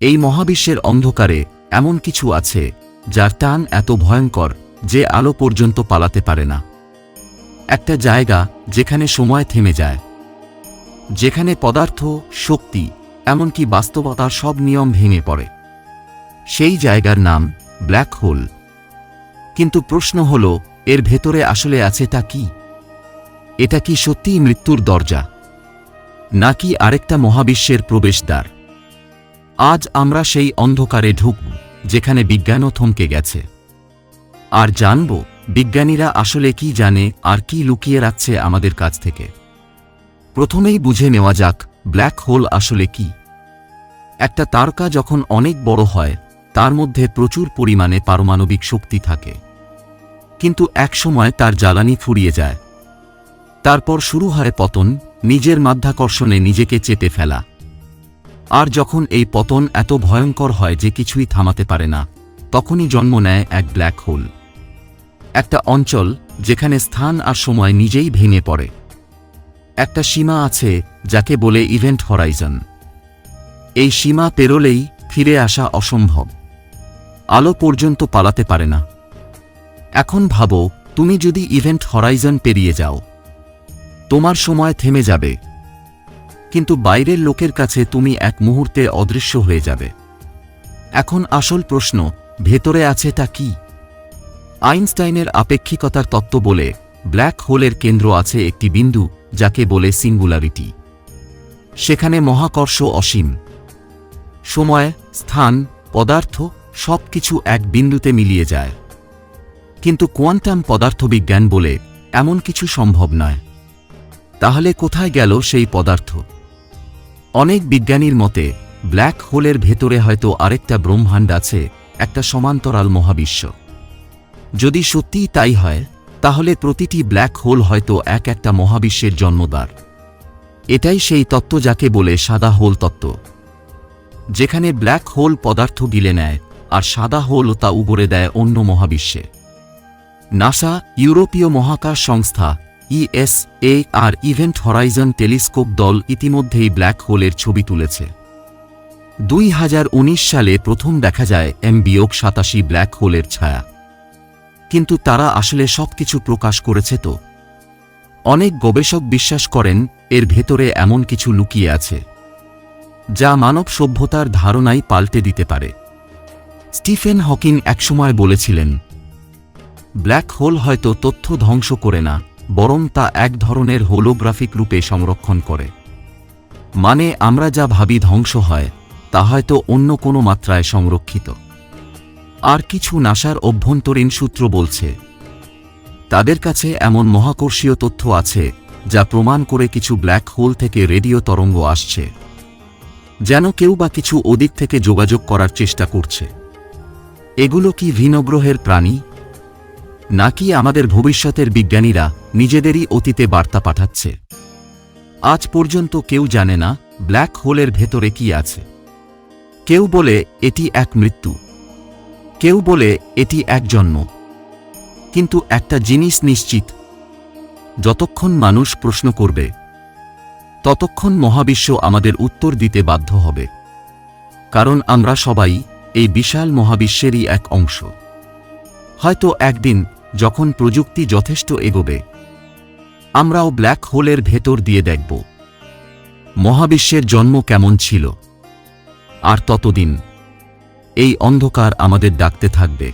এই মহাবিশ্বের অন্ধকারে এমন কিছু আছে, যার টান এত ভয়ঙ্কর যে আলো পর্যন্ত পালাতে পারে না। একটা জায়গা যেখানে সময় থেমে যায়, যেখানে পদার্থ, শক্তি, এমনকি বাস্তবতার সব নিয়ম ভেঙে পড়ে। সেই জায়গার নাম ব্ল্যাক হোল। কিন্তু প্রশ্ন হল, এর ভেতরে আসলে আছে তা কি? এটা কি সত্যিই মৃত্যুর দরজা? নাকি আরেকটা মহাবিশ্বের প্রবেশদ্বার? আজ আমরা সেই অন্ধকারে ঢুকব, যেখানে বিজ্ঞানও থমকে গেছে। আর জানব, বিজ্ঞানীরা আসলে কি জানে আর কি লুকিয়ে রাখছে আমাদের কাছ থেকে। প্রথমেই বুঝে নেওয়া যাক, ব্ল্যাক হোল আসলে কি। একটা তারকা যখন অনেক বড় হয়, তার মধ্যে প্রচুর পরিমাণে পারমাণবিক শক্তি থাকে। কিন্তু একসময় তার জ্বালানি ফুরিয়ে যায়। তারপর শুরু হয় পতন, নিজের মাধ্যাকর্ষণে নিজেকে চেপে ফেলা। আর যখন এই পতন এত ভয়ঙ্কর হয় যে কিছুই থামাতে পারে না, তখনই জন্ম নেয় এক ব্ল্যাক হোল। একটা অঞ্চল যেখানে স্থান আর সময় নিজেই ভেঙে পড়ে। একটা সীমা আছে যাকে বলে ইভেন্ট হরাইজন। এই সীমা পেরোলেই ফিরে আসা অসম্ভব। আলো পর্যন্ত পালাতে পারে না। এখন ভাবো, তুমি যদি ইভেন্ট হরাইজন পেরিয়ে যাও, তোমার সময় থেমে যাবে। কিন্তু বাইরের লোকের কাছে তুমি এক মুহূর্তে অদৃশ্য হয়ে যাবে। এখন আসল প্রশ্ন, ভেতরে আছে তা কি? আইনস্টাইনের আপেক্ষিকতার তত্ত্ব বলে ব্ল্যাক হোলের কেন্দ্র আছে একটি বিন্দু, যাকে বলে সিঙ্গুলারিটি। সেখানে মহাকর্ষ অসীম। সময়, স্থান, পদার্থ সব কিছু এক বিন্দুতে মিলিয়ে যায়। কিন্তু কোয়ান্টাম পদার্থবিজ্ঞান বলে এমন কিছু সম্ভব নয়। তাহলে কোথায় গেল সেই পদার্থ? অনেক বিজ্ঞানীর মতে, ব্ল্যাক হোলের ভেতরে হয়তো আরেকটা ব্রহ্মাণ্ড আছে, একটা সমান্তরাল মহাবিশ্ব। যদি সত্যিই তাই হয়, তাহলে প্রতিটি ব্ল্যাক হোল হয়তো এক একটা মহাবিশ্বের জন্মদ্বার। এটাই সেই তত্ত্ব যাকে বলে সাদা হোল তত্ত্ব। যেখানে ব্ল্যাক হোল পদার্থ গিলে নেয়, আর সাদা হোল তা উগরে দেয় অন্য মহাবিশ্বে। নাসা ইউরোপীয় মহাকাশ সংস্থা ইএসএ আর ইভেন্ট হরাইজন টেলিস্কোপ দল ইতিমধ্যেই ব্ল্যাক হোলের ছবি তুলেছে। দুই হাজার উনিশ সালে প্রথম দেখা যায় এম বিয়োগ সাতাশি ব্ল্যাক হোলের ছায়া। কিন্তু তারা আসলে সবকিছু প্রকাশ করেছে তো। অনেক গবেষক বিশ্বাস করেন, এর ভেতরে এমন কিছু লুকিয়ে আছে, যা মানব সভ্যতার ধারণাই পাল্টে দিতে পারে। স্টিফেন হকিং একসময় বলেছিলেন ব্ল্যাক হোল হয়তো তথ্য ধ্বংস করে না বরং তা এক ধরনের হোলোগ্রাফিক রূপে সংরক্ষণ করে। মানে আমরা যা ভাবি ধ্বংস হয়, তা হয়তো অন্য কোনো মাত্রায় সংরক্ষিত। আর কিছু নাসার অভ্যন্তরীণ সূত্র বলছে, তাদের কাছে এমন মহাকর্ষীয় তথ্য আছে, যা প্রমাণ করে কিছু ব্ল্যাক হোল থেকে রেডিও তরঙ্গ আসছে, যেন কেউ বা কিছু ওদিক থেকে যোগাযোগ করার চেষ্টা করছে। এগুলো কি ভিনগ্রহের প্রাণী? নাকি আমাদের ভবিষ্যতের বিজ্ঞানীরা নিজেদেরই অতীতে বার্তা পাঠাচ্ছে? আজ পর্যন্ত কেউ জানে না ব্ল্যাক হোলের ভেতরে কি আছে। কেউ বলে এটি এক মৃত্যু। কেউ বলে এটি এক জন্ম। কিন্তু একটা জিনিস নিশ্চিত, যতক্ষণ মানুষ প্রশ্ন করবে, ততক্ষণ মহাবিশ্ব আমাদের উত্তর দিতে বাধ্য হবে। কারণ আমরা সবাই এই বিশাল মহাবিশ্বেরই এক অংশ। হয়তো একদিন যখন প্রযুক্তি যথেষ্ট এগোবে, আমরাও ব্ল্যাক হোলের ভেতর দিয়ে দেখব। মহাবিশ্বের জন্ম কেমন ছিল। আর ততদিন এই অন্ধকার আমাদের ডাকতে থাকবে।